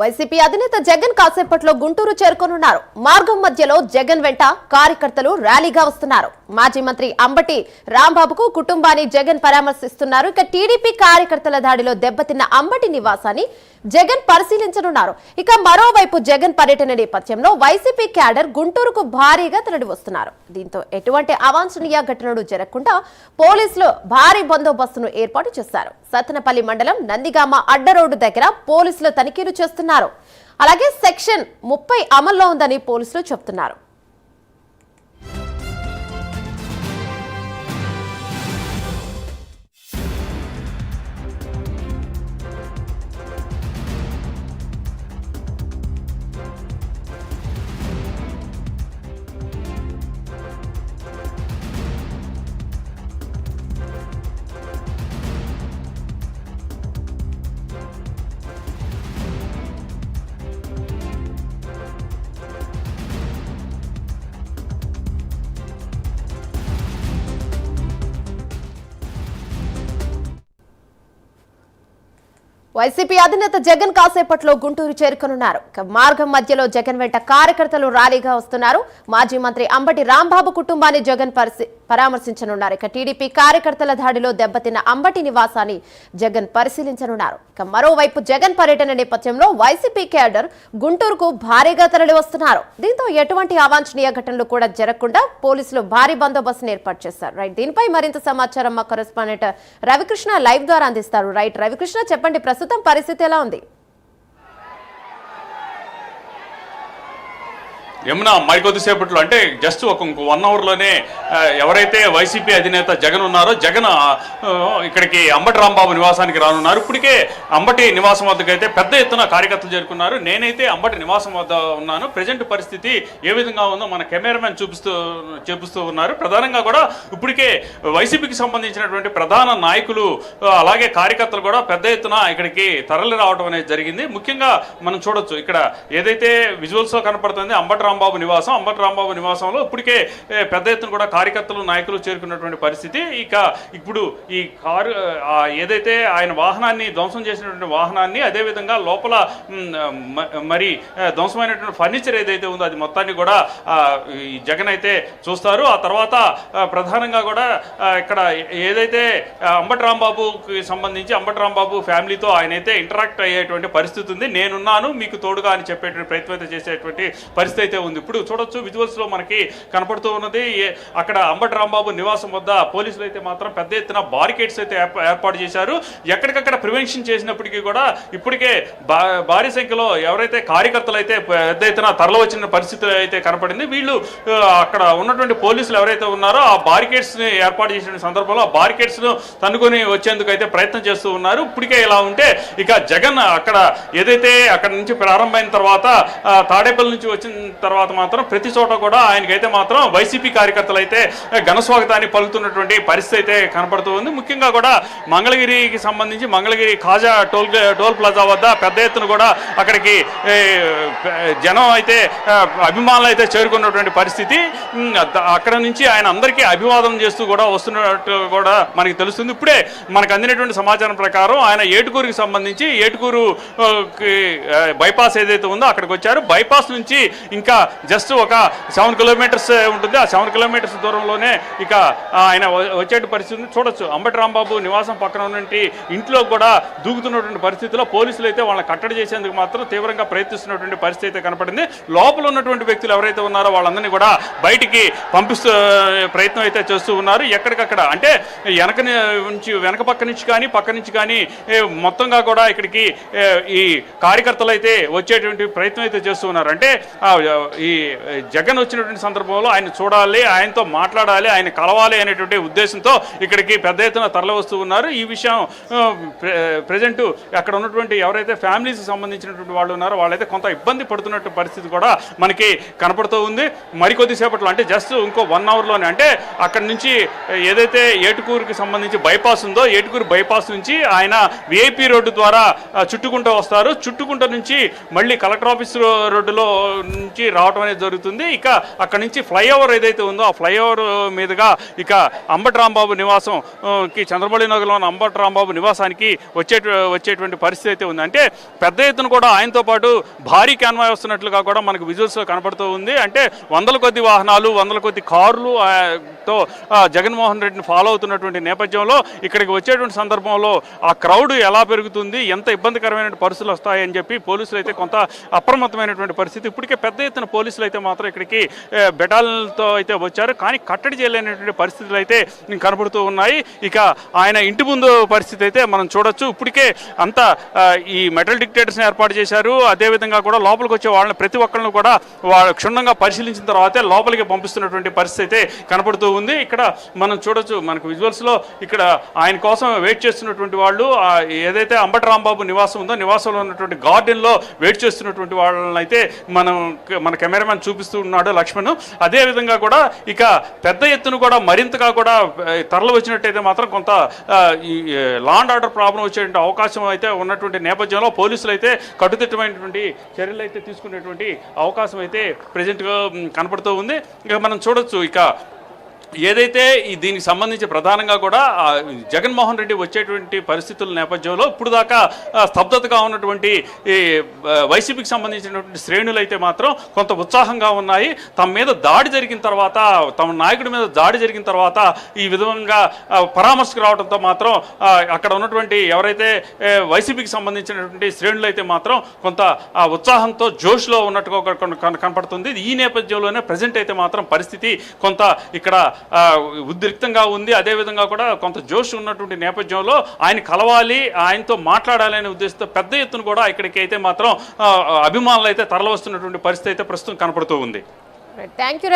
YCP అధినేత జగన్ కాసేపట్లో గుంటూరు చేరుకోనున్నారు. మార్గం మధ్యలో జగన్ వెంట కార్యకర్తలు ర్యాలీగా వస్తున్నారు. మాజీ మంత్రి అంబటి రాంబాబుకు కుటుంబాన్ని జగన్ పరామర్శిస్తున్నారు. ఇక టీడీపీ కార్యకర్తల దాడిలో దెబ్బతిన్న అంబటి నివాసాన్ని జగన్ పరిశీలించనున్నారు. ఇక మరోవైపు జగన్ పర్యటన నేపథ్యంలో వైసీపీ క్యాడర్ గుంటూరుకు భారీగా తరలి వస్తున్నారు దీంతో ఎటువంటి అవాంఛనీయ ఘటనలు జరగకుండా పోలీసులు భారీ బందోబస్తును ఏర్పాటు చేశారు. సత్తనపల్లి మండలం నందిగామ అడ్డ రోడ్డు దగ్గర పోలీసులు తనిఖీలు చేస్తున్నారు. అలాగే సెక్షన్ ముప్పై అమల్లో ఉందని పోలీసులు చెబుతున్నారు. వైసీపీ అధినేత జగన్ కాసేపట్లో గుంటూరు చేరుకనున్నారు. మార్గం మధ్యలో జగన్ వెంట కార్యకర్తలు ర్యాలీగా వస్తున్నారు. మాజీ మంత్రి అంబటి రాంబాబు కుటుంబాన్ని జగన్ పరామర్శించనున్నారు. ఇక టీడీపీ కార్యకర్తల దాడిలో దెబ్బతిన్న అంబటి నివాసాన్ని జగన్ పరిశీలించనున్నారు. ఇక మరోవైపు జగన్ పర్యటన నేపథ్యంలో వైసీపీ క్యాడర్ గుంటూరుకు భారీగా తరలి వస్తున్నారు దీంతో ఎటువంటి అవాంఛనీయ ఘటనలు కూడా జరగకుండా పోలీసులు భారీ బందోబస్తును ఏర్పాటు చేశారు. రైట్ దీనిపై మరింత సమాచారం మా కరెస్పాండెంట్ రవికృష్ణ లైవ్ ద్వారా అందిస్తారు. రైట్ రవికృష్ణ చెప్పండి ప్రస్తుతం పరిస్థితి ఎలా ఉంది? యమున మరికొద్దిసేపట్లో అంటే జస్ట్ ఒక వన్ అవర్లోనే ఎవరైతే వైసీపీ అధినేత జగన్ ఉన్నారో జగన్ ఇక్కడికి అంబటి రాంబాబు నివాసానికి రానున్నారు. ఇప్పటికే అంబటి నివాసం వద్దకు అయితే పెద్ద ఎత్తున కార్యకర్తలు చేరుకున్నారు. నేనైతే అంబటి నివాసం వద్ద ఉన్నాను. ప్రజెంట్ పరిస్థితి ఏ విధంగా ఉందో మన కెమెరామెన్ చూపిస్తూ చూపిస్తూ ఉన్నారు. ప్రధానంగా కూడా ఇప్పటికే వైసీపీకి సంబంధించినటువంటి ప్రధాన నాయకులు అలాగే కార్యకర్తలు కూడా పెద్ద ఎత్తున ఇక్కడికి తరలి రావడం అనేది జరిగింది. ముఖ్యంగా మనం చూడొచ్చు ఇక్కడ ఏదైతే విజువల్స్లో కనపడుతుంది అంబటి రాంబాబు రాంబాబు నివాసం అంబటి రాంబాబు నివాసంలో ఇప్పటికే పెద్ద ఎత్తున కూడా కార్యకర్తలు నాయకులు చేరుకున్నటువంటి పరిస్థితి. ఇక ఇప్పుడు ఈ కారు ఏదైతే ఆయన వాహనాన్ని ధ్వంసం చేసినటువంటి వాహనాన్ని అదేవిధంగా లోపల మ- మరి ధ్వంసమైనటువంటి ఫర్నిచర్ ఏదైతే ఉందో అది మొత్తాన్ని కూడా ఈ జగన్ అయితే చూస్తారు. ఆ తర్వాత ప్రధానంగా కూడా ఇక్కడ ఏదైతే అంబటి రాంబాబుకి సంబంధించి అంబటి రాంబాబు ఫ్యామిలీతో ఆయన అయితే ఇంటరాక్ట్ అయ్యేటువంటి పరిస్థితి ఉంది. నేనున్నాను మీకు తోడుగా అని చెప్పేటువంటి ప్రయత్నం అయితే చేసేటువంటి పరిస్థితి అయితే ఉంది. ఇప్పుడు చూడొచ్చు విజువల్స్లో మనకి కనపడుతూ ఉన్నది. ఏ- అక్కడ అంబటి రాంబాబు నివాసం వద్ద పోలీసులు అయితే మాత్రం పెద్ద ఎత్తున బారికేడ్స్ అయితే ఏర్పాటు చేశారు. ఎక్కడికక్కడ ప్రివెన్షన్ చేసినప్పటికీ కూడా ఇప్పటికే భారీ సంఖ్యలో ఎవరైతే కార్యకర్తలు అయితే పెద్ద ఎత్తున తరలి వచ్చిన పరిస్థితి అయితే కనపడింది. వీళ్ళు అక్కడ ఉన్నటువంటి పోలీసులు ఎవరైతే ఉన్నారో ఆ బారికేడ్స్ని ఏర్పాటు చేసిన సందర్భంలో ఆ బారికేడ్స్ను తన్నుకొని వచ్చేందుకు అయితే ప్రయత్నం చేస్తూ ఉన్నారు. ఇప్పటికే ఇలా ఉంటే ఇక జగన్ అక్కడ ఏదైతే అక్కడ నుంచి ప్రారంభమైన తర్వాత తాడేపల్లి నుంచి వచ్చిన తర్వాత తర్వాత మాత్రం ప్రతి చోట కూడా ఆయనకైతే మాత్రం వైసీపీ కార్యకర్తలు అయితే ఘనస్వాగతాన్ని పలుకుతున్నటువంటి పరిస్థితి అయితే కనపడుతుంది ముఖ్యంగా కూడా మంగళగిరికి సంబంధించి Mangalagiri Kaza toll toll plaza వద్ద పెద్ద ఎత్తున కూడా అక్కడికి జనం అయితే అభిమానులు అయితే చేరుకున్నటువంటి పరిస్థితి అక్కడ నుంచి ఆయన అందరికీ అభివాదం చేస్తూ కూడా వస్తున్నట్టు కూడా మనకి తెలుస్తుంది. ఇప్పుడే మనకు అందినటువంటి సమాచారం ప్రకారం ఆయన ఏటుకూరుకి సంబంధించి ఏటుకూరు కి, బైపాస్ ఏదైతే ఉందో అక్కడికి వచ్చారు. బైపాస్ నుంచి ఇంకా జస్ట్ ఒక సెవెన్ కిలోమీటర్స్ ఉంటుంది. ఆ సెవెన్ కిలోమీటర్స్ దూరంలోనే ఇక ఆయన వ- వచ్చేటి చూడొచ్చు. అంబటి రాంబాబు నివాసం పక్కన ఉన్నటువంటి ఇంట్లో కూడా దూకుతున్నటువంటి పరిస్థితిలో పోలీసులు అయితే వాళ్ళని కట్టడి చేసేందుకు మాత్రం తీవ్రంగా ప్రయత్నిస్తున్నటువంటి పరిస్థితి అయితే కనపడింది. లోపల ఉన్నటువంటి వ్యక్తులు ఎవరైతే ఉన్నారో వాళ్ళందరినీ కూడా బయటికి పంపిస్తూ ప్రయత్నం అయితే చేస్తూ ఉన్నారు. ఎక్కడికక్కడ అంటే వెనక నుంచి వెనక పక్క నుంచి కానీ పక్క నుంచి కానీ మొత్తంగా కూడా ఇక్కడికి ఈ కార్యకర్తలు అయితే వచ్చేటువంటి ప్రయత్నం అయితే చేస్తూ ఉన్నారు. అంటే ఈ జగన్ వచ్చినటువంటి సందర్భంలో ఆయన చూడాలి ఆయనతో మాట్లాడాలి ఆయన కలవాలి అనేటువంటి ఉద్దేశంతో ఇక్కడికి పెద్ద ఎత్తున తరలివస్తూ ఉన్నారు. ఈ విషయం ప్రజెంట్ అక్కడ ఉన్నటువంటి ఎవరైతే ఫ్యామిలీస్కి సంబంధించినటువంటి వాళ్ళు ఉన్నారో వాళ్ళైతే కొంత ఇబ్బంది పడుతున్నట్టు పరిస్థితి కూడా మనకి కనపడుతూ ఉంది. మరికొద్దిసేపట్లో అంటే జస్ట్ ఇంకో వన్ అవర్లోనే అంటే అక్కడ నుంచి ఏదైతే ఏటుకూరుకి సంబంధించి బైపాస్ ఉందో ఏటుకూరు బైపాస్ నుంచి ఆయన విఐపి రోడ్డు ద్వారా చుట్టుకుంట చుట్టుకుంటూ వస్తారు. చుట్టుకుంట నుంచి మళ్ళీ కలెక్టర్ ఆఫీస్ రోడ్డులో నుంచి రావడం అనేది జరుగుతుంది. ఇక అక్కడ నుంచి ఫ్లైఓవర్ ఏదైతే ఉందో ఆ ఫ్లైఓవర్ మీదుగా ఇక అంబటి రాంబాబు నివాసం కి చంద్రమౌళి నగర్లో ఉన్న అంబటి రాంబాబు నివాసానికి వచ్చే వచ్చేటువంటి పరిస్థితి అయితే ఉంది. అంటే పెద్ద ఎత్తున కూడా ఆయనతో పాటు భారీ కాన్వాయ్ వస్తున్నట్లుగా కూడా మనకు విజువల్స్ కనపడుతూ ఉంది. అంటే వందల కొద్ది వాహనాలు వందల కొద్ది కార్లు తో జగన్మోహన్ రెడ్డిని ఫాలో అవుతున్నటువంటి నేపథ్యంలో ఇక్కడికి వచ్చేటువంటి సందర్భంలో ఆ క్రౌడ్ ఎలా పెరుగుతుంది ఎంత ఇబ్బందికరమైన పరిస్థితులు వస్తాయని చెప్పి పోలీసులు అయితే కొంత అప్రమత్తమైనటువంటి పరిస్థితి. ఇప్పటికే పెద్ద ఎత్తున పోలీసులు అయితే మాత్రం ఇక్కడికి బెటాలతో అయితే వచ్చారు. కానీ కట్టడి చేయలేనటువంటి పరిస్థితులు అయితే కనబడుతూ ఉన్నాయి. ఇక ఆయన ఇంటి ముందు పరిస్థితి అయితే మనం చూడొచ్చు. ఇప్పటికే అంతా ఈ మెటల్ డిక్టేటర్స్ని ఏర్పాటు చేశారు. అదేవిధంగా కూడా లోపలికి వచ్చే వాళ్ళని ప్రతి ఒక్కరిని కూడా వాళ్ళ క్షుణ్ణంగా పరిశీలించిన తర్వాతే లోపలికి పంపిస్తున్నటువంటి పరిస్థితి అయితే కనపడుతూ ఉంది. ఇక్కడ మనం చూడొచ్చు మనకు విజువల్స్లో ఇక్కడ ఆయన కోసం వెయిట్ చేస్తున్నటువంటి వాళ్ళు ఏదైతే అంబటి రాంబాబు నివాసం ఉందో నివాసంలో ఉన్నటువంటి గార్డెన్లో వెయిట్ చేస్తున్నటువంటి వాళ్ళని అయితే మనం మన కెమెరామెన్ చూపిస్తూ ఉన్నాడు లక్ష్మణ్. అదే విధంగా కూడా ఇక పెద్ద ఎత్తున కూడా మరింతగా కూడా తరలి వచ్చినట్టయితే మాత్రం కొంత ఈ లాండ్ ఆర్డర్ ప్రాబ్లం వచ్చేటువంటి అవకాశం అయితే ఉన్నటువంటి నేపథ్యంలో పోలీసులు అయితే కట్టుదిట్టమైనటువంటి చర్యలు అయితే తీసుకునేటువంటి అవకాశం అయితే ప్రజెంట్గా కనపడుతూ ఉంది. ఇక మనం చూడొచ్చు ఇక ఏదైతే ఈ దీనికి సంబంధించి ప్రధానంగా కూడా జగన్మోహన్ రెడ్డి వచ్చేటువంటి పరిస్థితుల నేపథ్యంలో ఇప్పుడు దాకా స్తబ్దతగా ఉన్నటువంటి ఈ వైసీపీకి సంబంధించినటువంటి శ్రేణులు అయితే మాత్రం కొంత ఉత్సాహంగా ఉన్నాయి. తమ మీద దాడి జరిగిన తర్వాత తమ నాయకుడి మీద దాడి జరిగిన తర్వాత ఈ విధంగా పరామర్శకు రావడంతో మాత్రం అక్కడ ఉన్నటువంటి ఎవరైతే వైసీపీకి సంబంధించినటువంటి శ్రేణులు అయితే మాత్రం కొంత ఆ ఉత్సాహంతో జోష్లో ఉన్నట్టుగా కన- కనపడుతుంది. ఈ నేపథ్యంలోనే ప్రజెంట్ అయితే మాత్రం పరిస్థితి కొంత ఇక్కడ ఉద్రిక్తంగా ఉంది. అదేవిధంగా కూడా కొంత జోష్ ఉన్నటువంటి నేపథ్యంలో ఆయన కలవాలి ఆయనతో మాట్లాడాలి అనే ఉద్దేశంతో పెద్ద ఎత్తున కూడా ఇక్కడికి అయితే మాత్రం అభిమానులు అయితే తరలి వస్తున్నటువంటి పరిస్థితి అయితే ప్రస్తుతం కనపడుతూ ఉంది. Thank you